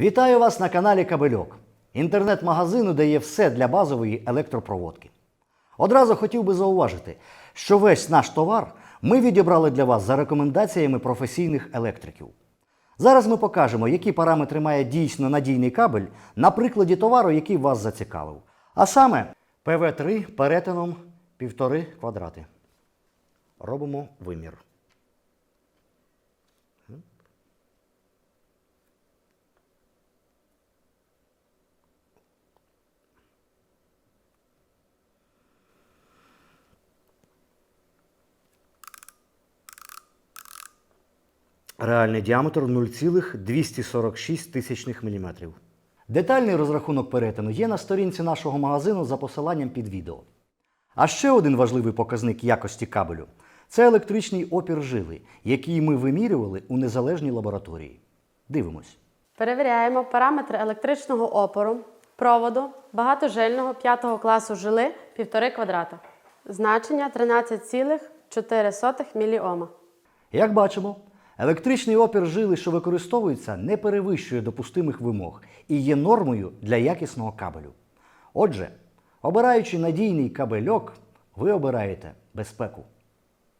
Вітаю вас на каналі Кабельок, інтернет-магазину, де є все для базової електропроводки. Одразу хотів би зауважити, що весь наш товар ми відібрали для вас за рекомендаціями професійних електриків. Зараз ми покажемо, які параметри має дійсно надійний кабель на прикладі товару, який вас зацікавив. А саме ПВ3 перетином 1,5 квадрати. Робимо вимір. Реальний діаметр 0,246 тисячних мм. Детальний розрахунок перетину є на сторінці нашого магазину за посиланням під відео. А ще один важливий показник якості кабелю це електричний опір жили, який ми вимірювали у незалежній лабораторії. Дивимось. Перевіряємо параметри електричного опору, проводу багатожильного 5 класу жили 1,5 квадрата. Значення 13,4 міліома. Як бачимо, електричний опір жили, що використовується, не перевищує допустимих вимог і є нормою для якісного кабелю. Отже, обираючи надійний кабельок, ви обираєте безпеку.